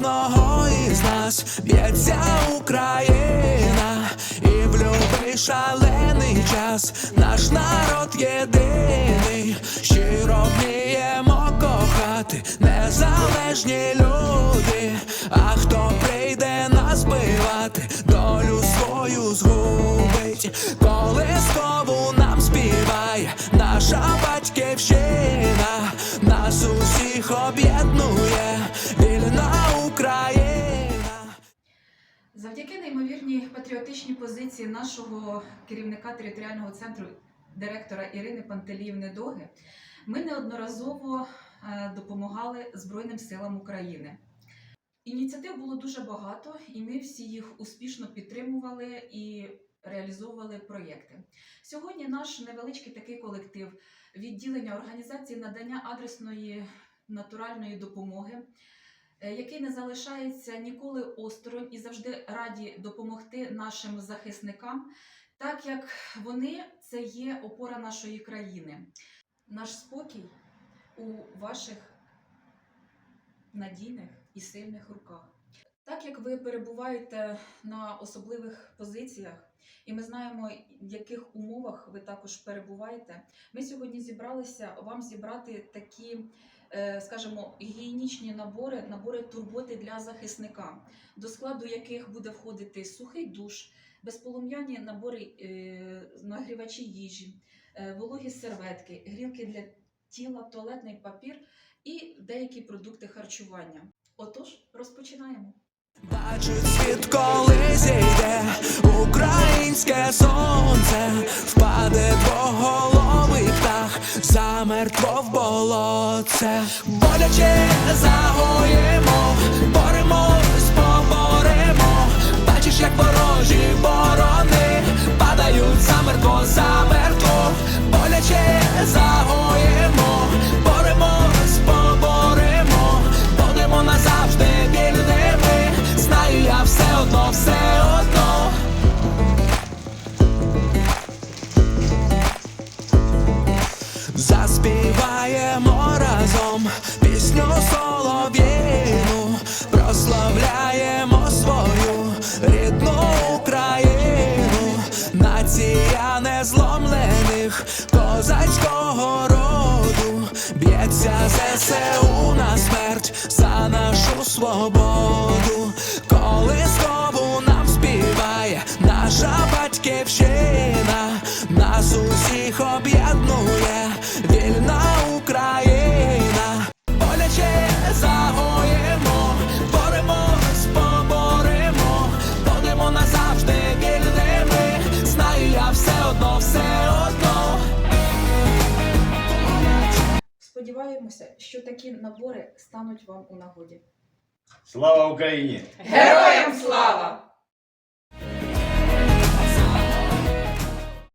кожного із нас б'ється Україна, і в любий шалений час наш народ єдиний, щиро вміємо кохати, незалежні люди. А хто прийде нас бивати, долю свою згубить, коли колискову нам співає наша батьківщина, нас усіх об'єднує Завдяки неймовірній патріотичній позиції нашого керівника територіального центру директора Ірини Пантеліївни Доги, ми неодноразово е, допомагали Збройним силам України. Ініціатив було дуже багато, і ми всі їх успішно підтримували і реалізовували проєкти. Сьогодні наш невеличкий такий колектив відділення організації надання адресної натуральної допомоги який не залишається ніколи осторонь і завжди раді допомогти нашим захисникам, так як вони це є опора нашої країни. Наш спокій у ваших надійних і сильних руках. Так як ви перебуваєте на особливих позиціях, і ми знаємо, в яких умовах ви також перебуваєте, ми сьогодні зібралися вам зібрати такі е, скажімо, гігієнічні набори, набори турботи для захисника, до складу яких буде входити сухий душ, безполум'яні набори е, нагрівачі їжі, е, вологі серветки, грілки для тіла, туалетний папір і деякі продукти харчування. Отож, розпочинаємо. Бачить світ, коли зійде українське сонце, впаде двоголовий птах, замертво в болотце, боляче загоємо, боремось, поборемо, бачиш, як ворожі ворони Заспіваємо разом пісню солов'їну, прославляємо свою рідну Україну, нація незломлених козацького роду, б'ється ЗСУ на смерть за нашу свободу, коли знову нам співає наша батьківщина, нас усіх об'єднує Сподіваємося, що такі набори стануть вам у нагоді. Слава Україні! Героям слава!